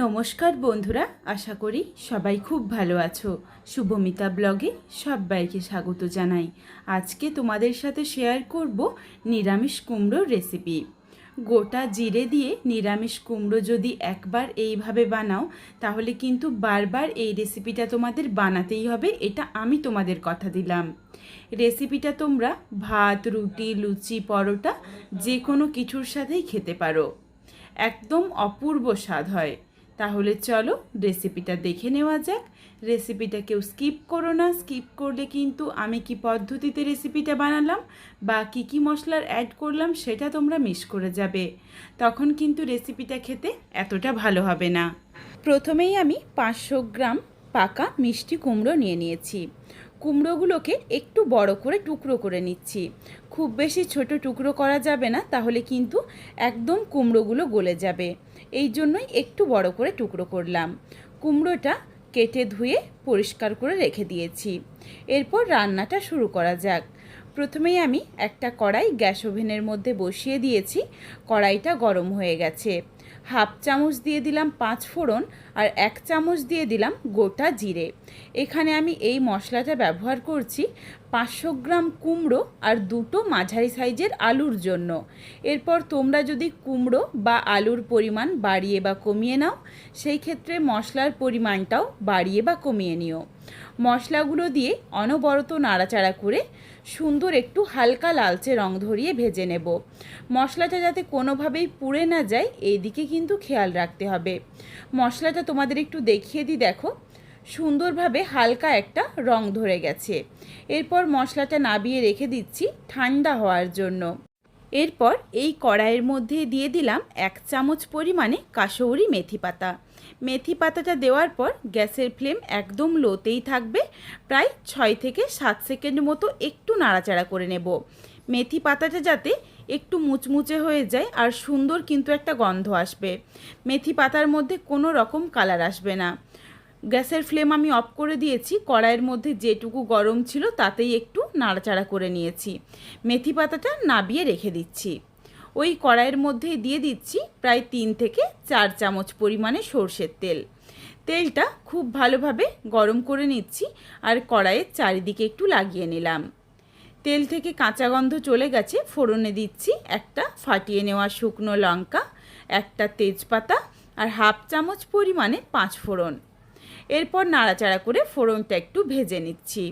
নমস্কার বন্ধুরা, আশা করি সবাই খুব ভালো আছো। শুভমিতা ব্লগে সবাইকে স্বাগত জানাই। আজকে তোমাদের সাথে শেয়ার করব নিরামিষ কুমড়োর রেসিপি গোটা জিরে দিয়ে নিরামিষ কুমড়ো যদি একবার এইভাবে বানাও, তাহলে কিন্তু বারবার এই রেসিপিটা তোমাদের বানাতেই হবে, এটা আমি তোমাদের কথা দিলাম। রেসিপিটা তোমরা ভাত, রুটি, লুচি, পরোটা যে কোনো কিছুর সাথেই খেতে পারো। একদম অপূর্ব স্বাদ হয়। তাহলে চলো রেসিপিটা দেখে নেওয়া যাক। রেসিপিটা কেউ স্কিপ করো না। স্কিপ করলে কিন্তু আমি কি পদ্ধতিতে রেসিপিটা বানালাম বা কী কী মশলার অ্যাড করলাম সেটা তোমরা মিস করে যাবে। তখন কিন্তু রেসিপিটা খেতে এতটা ভালো হবে না। প্রথমেই আমি পাঁচশো গ্রাম পাকা মিষ্টি কুমড়ো নিয়ে নিয়েছি। কুমড়োগুলোকে একটু বড় করে টুকরো করে নিচ্ছি। খুব বেশি ছোট টুকরো করা যাবে না, তাহলে কিন্তু একদম কুমড়োগুলো গলে যাবে। এই জন্যই একটু বড় করে টুকরো করলাম। কুমড়োটা কেটে ধুয়ে পরিষ্কার করে রেখে দিয়েছি। এরপর রান্নাটা শুরু করা যাক। প্রথমেই আমি একটা কড়াই গ্যাস ওভেনের মধ্যে বসিয়ে দিয়েছি। কড়াইটা গরম হয়ে গেছে। হাফ চামচ দিয়ে দিলাম পাঁচ ফোড়ন আর এক চামচ দিয়ে দিলাম গোটা জিরে। এখানে আমি এই মশলাটা ব্যবহার করছি। পাঁচশো গ্রাম কুমড়ো আর দুটো মাঝারি সাইজের আলুর জন্য। এরপর তোমরা যদি কুমড়ো বা আলুর পরিমাণ বাড়িয়ে বা কমিয়ে নাও, সেই ক্ষেত্রে মশলার পরিমাণটাও বাড়িয়ে বা কমিয়ে নিও। মশলাগুলো দিয়ে অনবরত নাড়াচাড়া করে সুন্দর একটু হালকা লালচে রং ধরিয়ে ভেজে নেব। মশলাটা যাতে কোনোভাবেই পুড়ে না যায় এই দিকে কিন্তু খেয়াল রাখতে হবে। মশলাটা তোমাদের একটু দেখিয়ে দিই, দেখো। সুন্দরভাবে হালকা একটা রং ধরে গেছে। এরপর মশলাটা নাবিয়ে রেখে দিচ্ছি ঠান্ডা হওয়ার জন্য। এরপর এই কড়াইয়ের মধ্যে দিয়ে দিলাম এক চামচ পরিমাণে কাশৌরি মেথি পাতা। মেথি পাতাটা দেওয়ার পর গ্যাসের ফ্লেম একদম লোতেই থাকবে। প্রায় ছয় থেকে সাত সেকেন্ড মতো একটু নাড়াচাড়া করে নেব। মেথি পাতাটা যাতে একটু মুচমুচে হয়ে যায় আর সুন্দর কিন্তু একটা গন্ধ আসবে। মেথি পাতার মধ্যে কোনো রকম কালার আসবে না। গ্যাসের ফ্লেম আমি অফ করে দিয়েছি। কড়াইয়ের মধ্যে যেটুকু গরম ছিল তাতেই একটু নাড়াচাড়া করে নিয়েছি। মেথি পাতাটা নাবিয়ে রেখে দিচ্ছি। ওই কড়াইয়ের মধ্যেই দিয়ে দিচ্ছি প্রায় তিন থেকে চার চামচ পরিমাণে সর্ষের তেল। তেলটা খুব ভালোভাবে গরম করে নিচ্ছি আর কড়াইয়ের চারিদিকে একটু লাগিয়ে নিলাম। তেল থেকে কাঁচা গন্ধ চলে গেছে, ফোড়নে দিচ্ছি একটা ফাটিয়ে নেওয়া শুকনো লঙ্কা, একটা তেজপাতা আর হাফ চামচ পরিমাণে পাঁচ ফোড়ন এরপর নাড়াচাড়া করে ফোড়নটা একটু ভেজে নিচ্ছি।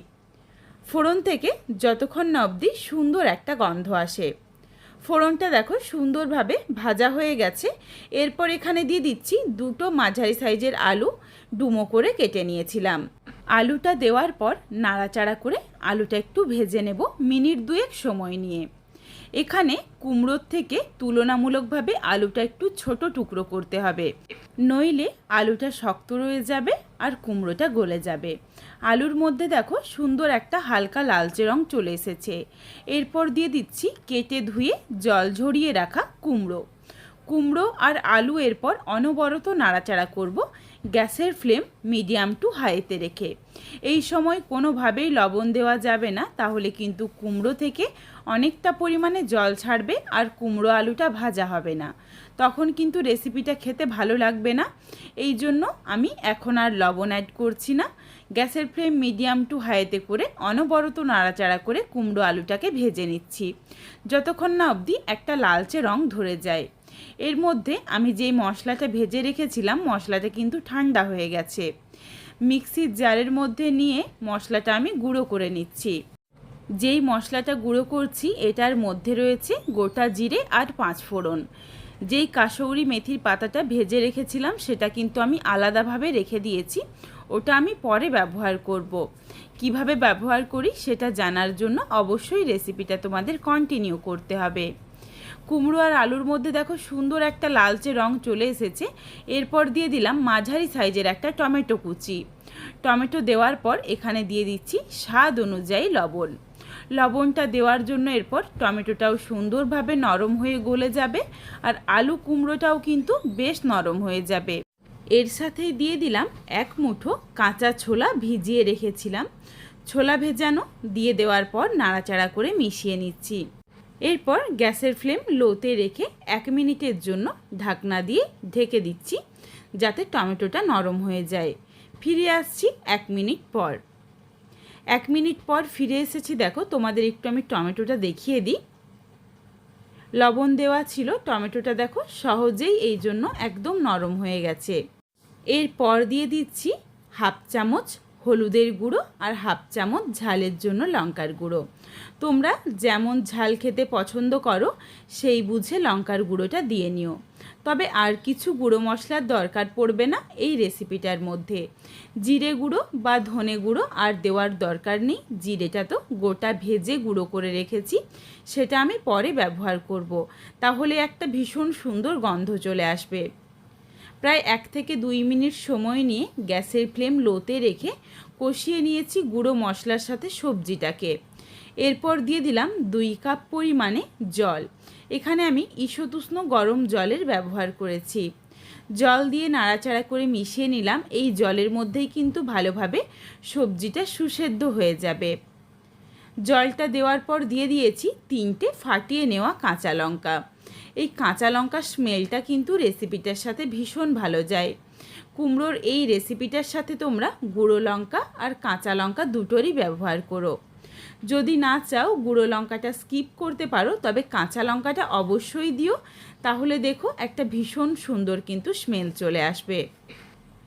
ফোড়ন থেকে যতক্ষণ না অবধি সুন্দর একটা গন্ধ আসে। ফোড়নটা দেখো সুন্দরভাবে ভাজা হয়ে গেছে। এরপর এখানে দিয়ে দিচ্ছি দুটো মাঝারি সাইজের আলু ডুমো করে কেটে নিয়েছিলাম। আলুটা দেওয়ার পর নাড়াচাড়া করে আলুটা একটু ভেজে নেব মিনিট দুয়েক সময় নিয়ে। এখানে কুমড়োর থেকে তুলনামূলকভাবে আলুটা একটু ছোট টুকরো করতে হবে। নইলে আলুটা শক্ত রয়ে যাবে আর কুমড়োটা গলে যাবে। আলুর মধ্যে দেখো সুন্দর একটা হালকা লালচে রং চলে এসেছে। এরপর দিয়ে দিচ্ছি কেটে ধুয়ে জল ঝরিয়ে রাখা কুমড়ো। কুমড়ো আর আলু এরপর অনবরত নাড়াচাড়া করব গ্যাসের ফ্লেম মিডিয়াম টু হাইতে রেখে। এই সময় কোনোভাবেই লবণ দেওয়া যাবে না, তাহলে কিন্তু কুমড়ো থেকে অনেকটা পরিমাণে জল ছাড়বে আর কুমড়ো আলুটা ভাজা হবে না। তখন কিন্তু রেসিপিটা খেতে ভালো লাগবে না। এই জন্য আমি এখন আর লবণ অ্যাড করছি না। গ্যাসের ফ্লেম মিডিয়াম টু হাইতে করে অনবরত নাড়াচাড়া করে কুমড়ো আলুটাকে ভেজে নিচ্ছি। যতক্ষণ না অবধি একটা লালচে রং ধরে যায়। এর মধ্যে আমি যেই মশলাটা ভেজে রেখেছিলাম, মশলাটা কিন্তু ঠান্ডা হয়ে গেছে। মিক্সির জারের মধ্যে নিয়ে মশলাটা আমি গুঁড়ো করে নিচ্ছি। যেই মশলাটা গুঁড়ো করছি, এটার মধ্যে রয়েছে গোটা জিরে আর পাঁচ ফোড়ন। যেই কাশৌরি মেথির পাতাটা ভেজে রেখেছিলাম, সেটা কিন্তু আমি আলাদাভাবে রেখে দিয়েছি। ওটা আমি পরে ব্যবহার করব। কীভাবে ব্যবহার করি, সেটা জানার জন্য অবশ্যই রেসিপিটা তোমাদের কন্টিনিউ করতে হবে। কুমড়ো আর আলুর মধ্যে দেখো সুন্দর একটা লালচে রং চলে এসেছে। এরপর দিয়ে দিলাম মাঝারি সাইজের একটা টমেটো কুচি। টমেটো দেওয়ার পর এখানে দিয়ে দিচ্ছি স্বাদ অনুযায়ী লবণ। লবণটা দেওয়ার জন্য এরপর টমেটোটাও সুন্দরভাবে নরম হয়ে গলে যাবে আর আলু কুমড়োটাও কিন্তু বেশ নরম হয়ে যাবে। এর সাথেই দিয়ে দিলাম এক মুঠো কাঁচা ছোলা ভিজিয়ে রেখেছিলাম। ছোলা ভেজানো দিয়ে দেওয়ার পর নাড়াচাড়া করে মিশিয়ে নিচ্ছি। এরপর গ্যাসের ফ্লেম লোতে রেখে এক মিনিটের জন্য ঢাকনা দিয়ে ঢেকে দিচ্ছি, যাতে টমেটোটা নরম হয়ে যায়। ফিরে আসছি এক মিনিট পর। এক মিনিট পর ফিরে এসেছি, দেখো তোমাদের একটু আমি টমেটোটা দেখিয়ে দিই। লবণ দেওয়া ছিল, টমেটোটা দেখো সহজেই এই জন্য একদম নরম হয়ে গেছে। এরপর দিয়ে দিচ্ছি হাফ চামচ হলুদের গুঁড়ো আর হাফ চামচ ঝালের জন্য লঙ্কার গুঁড়ো। তোমরা যেমন ঝাল খেতে পছন্দ করো, সেই বুঝে লঙ্কার গুঁড়োটা দিয়ে নিও। তবে আর কিছু গুঁড়ো মশলার দরকার পড়বে না এই রেসিপিটার মধ্যে। জিরে গুঁড়ো বা ধনে গুঁড়ো আর দেওয়ার দরকার নেই, জিরেটা তো গোটা ভেজে গুঁড়ো করে রেখেছি, সেটা আমি পরে ব্যবহার করব। তাহলে একটা ভীষণ সুন্দর গন্ধ চলে আসবে। প্রায় এক থেকে দুই মিনিট সময় নিয়ে গ্যাসের ফ্লেম লোতে রেখে কষিয়ে নিয়েছি গুঁড়ো মশলার সাথে সবজিটাকে। এরপর দিয়ে দিলাম দুই কাপ পরিমাণে জল। এখানে আমি ঈশতুষ্ণ গরম জলের ব্যবহার করেছি। জল দিয়ে নাড়াচাড়া করে মিশিয়ে নিলাম, এই জলের মধ্যেই কিন্তু ভালোভাবে সবজিটা সুসেদ্ধ হয়ে যাবে। জলটা দেওয়ার পর দিয়ে দিয়েছি তিনটে ফাটিয়ে নেওয়া কাঁচা লঙ্কা। এই কাঁচা লঙ্কার স্মেলটা কিন্তু রেসিপিটার সাথে ভীষণ ভালো যায়। কুমড়োর এই রেসিপিটার সাথে তোমরা গুঁড়ো লঙ্কা আর কাঁচা লঙ্কা দুটোরই ব্যবহার করো। যদি না চাও গুঁড়ো লঙ্কাটা স্কিপ করতে পারো, তবে কাঁচা লঙ্কাটা অবশ্যই দিও। তাহলে দেখো একটা ভীষণ সুন্দর কিন্তু স্মেল চলে আসবে।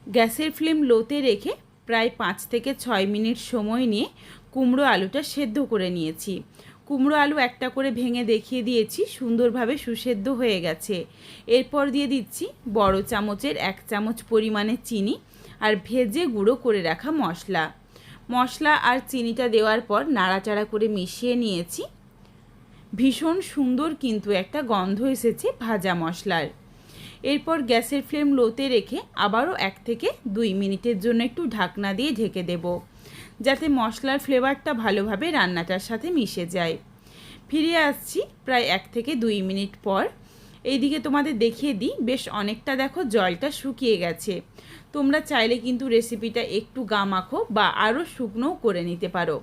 গ্যাসের ফ্লেম লোতে রেখে প্রায় পাঁচ থেকে ছয় মিনিট সময় নিয়ে কুমড়ো আলুটা সেদ্ধ করে নিয়েছি। কুমড়ো আলু একটা করে ভেঙে দেখিয়ে দিয়েছি, সুন্দরভাবে সুসেদ্ধ হয়ে গেছে। এরপর দিয়ে দিচ্ছি বড় চামচের এক চামচ পরিমাণে চিনি আর ভেজে গুঁড়ো করে রাখা মশলা। মশলা আর চিনিটা দেওয়ার পর নাড়াচাড়া করে মিশিয়ে নিয়েছি। ভীষণ সুন্দর কিন্তু একটা গন্ধ এসেছে ভাজা মশলার। এরপর গ্যাসের ফ্লেম লোতে রেখে আবারও এক থেকে দুই মিনিটের জন্য একটু ঢাকনা দিয়ে ঢেকে দেব। যাতে মশলার ফ্লেভারটা ভালোভাবে রান্নাটার সাথে মিশে যায়। ফিরে আসছি প্রায় এক থেকে দুই মিনিট পর। এইদিকে তোমাদের দেখিয়ে দিই, বেশ অনেকটা দেখো জলটা শুকিয়ে গেছে। তোমরা চাইলে কিন্তু রেসিপিটা একটু গা মাখো বা আরও শুকনোও করে নিতে পারো।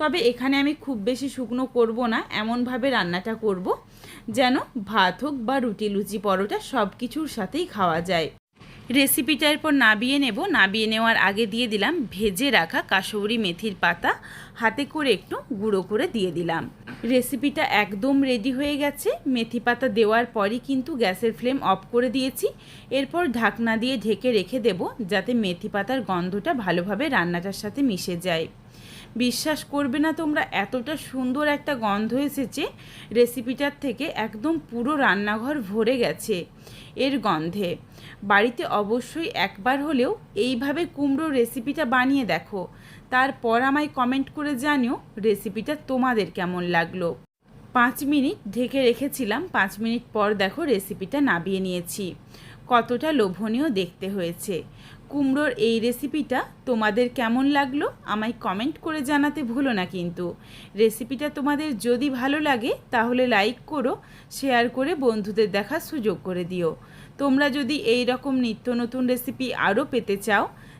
তবে এখানে আমি খুব বেশি শুকনো করব না, এমনভাবে রান্নাটা করব যেন ভাত হোক বা রুটি, লুচি, পরোটা সব কিছুর সাথেই খাওয়া যায়। রেসিপিটা এরপর নাবিয়ে নেব। নাবিয়ে নেওয়ার আগে দিয়ে দিলাম ভেজে রাখা কাশৌরি মেথির পাতা। হাতে করে একটু গুঁড়ো করে দিয়ে দিলাম। রেসিপিটা একদম রেডি হয়ে গেছে। মেথি পাতা দেওয়ার পরই কিন্তু গ্যাসের ফ্লেম অফ করে দিয়েছি। এরপর ঢাকনা দিয়ে ঢেকে রেখে দেব যাতে মেথি পাতার গন্ধটা ভালোভাবে রান্নাটার সাথে মিশে যায়। বিশ্বাস করবে না তোমরা। এতটা সুন্দর একটা গন্ধ এসেছে রেসিপিটার থেকে একদম পুরো রান্নাঘর ভরে গেছে এর গন্ধে। বাড়িতে অবশ্যই একবার হলেও এইভাবে কুমড়ো রেসিপিটা বানিয়ে দেখো। তারপর আমায় কমেন্ট করে জানিও রেসিপিটা তোমাদের কেমন লাগল। পাঁচ মিনিট ঢেকে রেখেছিলাম, পাঁচ মিনিট পর দেখো রেসিপিটা নাবিয়ে নিয়েছি। কতটা লোভনীয় দেখতে হয়েছে। কুমড়োর এই রেসিপিটা তোমাদের কেমন লাগল আমায় কমেন্ট করে জানাতে ভুলো না কিন্তু। রেসিপিটা তোমাদের যদি ভালো লাগে তাহলে লাইক করো শেয়ার করে বন্ধুদের দেখার সুযোগ করে দিও। তোমরা যদি এই রকম নিত্য নতুন রেসিপি আরও পেতে চাও